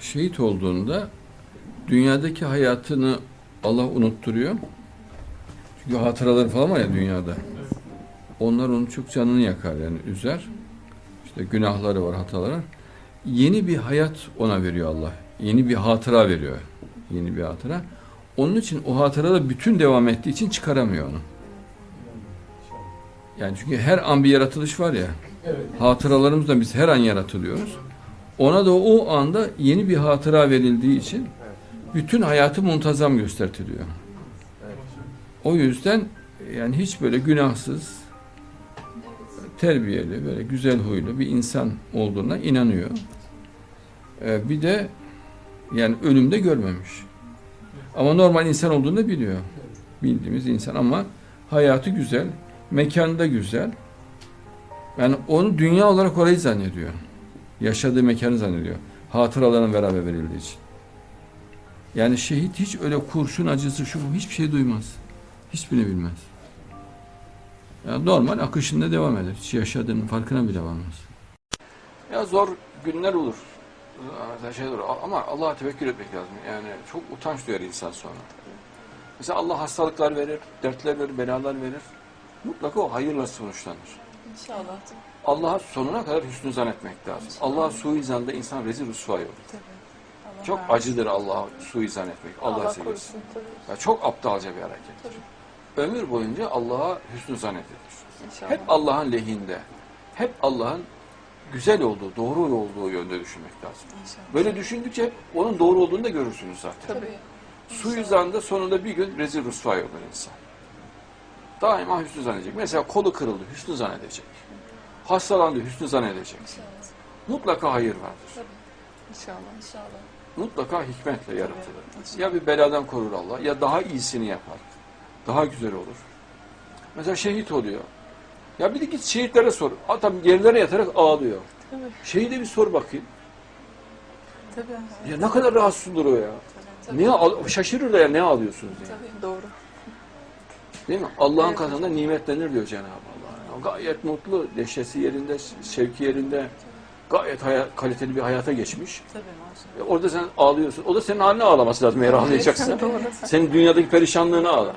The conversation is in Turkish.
şehit olduğunda dünyadaki hayatını Allah unutturuyor. Çünkü hatıraları falan var ya dünyada. Onlar onun çok canını yakar yani üzer. İşte günahları var, hataları var. Yeni bir hayat ona veriyor Allah. Yeni bir hatıra veriyor. Yeni bir hatıra. Onun için o hatıra da bütün devam ettiği için çıkaramıyor onu. Yani çünkü her an bir yaratılış var ya. Hatıralarımızda biz her an yaratılıyoruz. Ona da o anda yeni bir hatıra verildiği için bütün hayatı muntazam göstertiliyor. O yüzden yani hiç böyle günahsız, terbiyeli, böyle güzel huylu bir insan olduğuna inanıyor. Ee, bir de yani ölümde görmemiş. Ama normal insan olduğunu biliyor. Bildiğimiz insan ama hayatı güzel, mekanı da güzel. Yani onu dünya olarak orayı zannediyor. Yaşadığı mekanı zannediyor. Hatıralarına beraber verildiği için. Yani şehit hiç öyle kurşun acısı şu hiçbir şey duymaz. Hiçbirini bilmez. Yani normal akışında devam eder. Hiç yaşadığının farkına bile varmaz. Ya zor günler olur. Şey olur. Ama Allah'a tevekkül etmek lazım. Yani çok utanç duyar insan sonra. Mesela Allah hastalıklar verir, dertler verir, belalar verir. Mutlaka o hayırla sonuçlanır. İnşallah. Allah'a sonuna kadar hüsnü zannetmek lazım. Allah'a suizanda insan rezil rüsvay olur. Tabii. Allah Çok versin. acıdır Allah'a suizan etmek. Allah, Allah seversin. korusun tabii. Ya çok aptalca bir harekettir. Ömür boyunca Allah'a hüsnü zannedilir. İnşallah. Hep Allah'ın lehinde, hep Allah'ın güzel olduğu, doğru olduğu yönde düşünmek lazım. İnşallah. Böyle düşündükçe hep onun doğru olduğunu da görürsünüz zaten. Tabii. Suizanda sonunda bir gün rezil rüsvay olur insan. Daima hüsnü zannedecek. Mesela kolu kırıldı, hüsnü zannedecek. Hastalandı, hüsnü zannedecek. İnşallah. Mutlaka hayır vardır. Tabii. İnşallah. İnşallah. Mutlaka hikmetle yaratılır. Ya bir beladan korur Allah ya daha iyisini yapar. Daha güzel olur. Mesela şehit oluyor. Ya bir de git şehitlere sor. Adam yerlere yatarak ağlıyor. Tabii. Şehide bir sor bakayım. Tabii. Ya ne kadar rahatsız olur o ya. Tabii. Niye ağ- şaşırır da ya ne ağlıyorsunuz diye. Tabii. Doğru. Değil mi? Allah'ın Evet. katında nimetlenir diyor Cenab-ı Allah. Gayet mutlu, neşesi yerinde, şevki yerinde. Gayet haya- kaliteli bir hayata geçmiş. Tabii maşallah. E orada sen ağlıyorsun. O da senin haline ağlaması lazım eğer ağlayacaksa. Senin dünyadaki perişanlığını ağlar.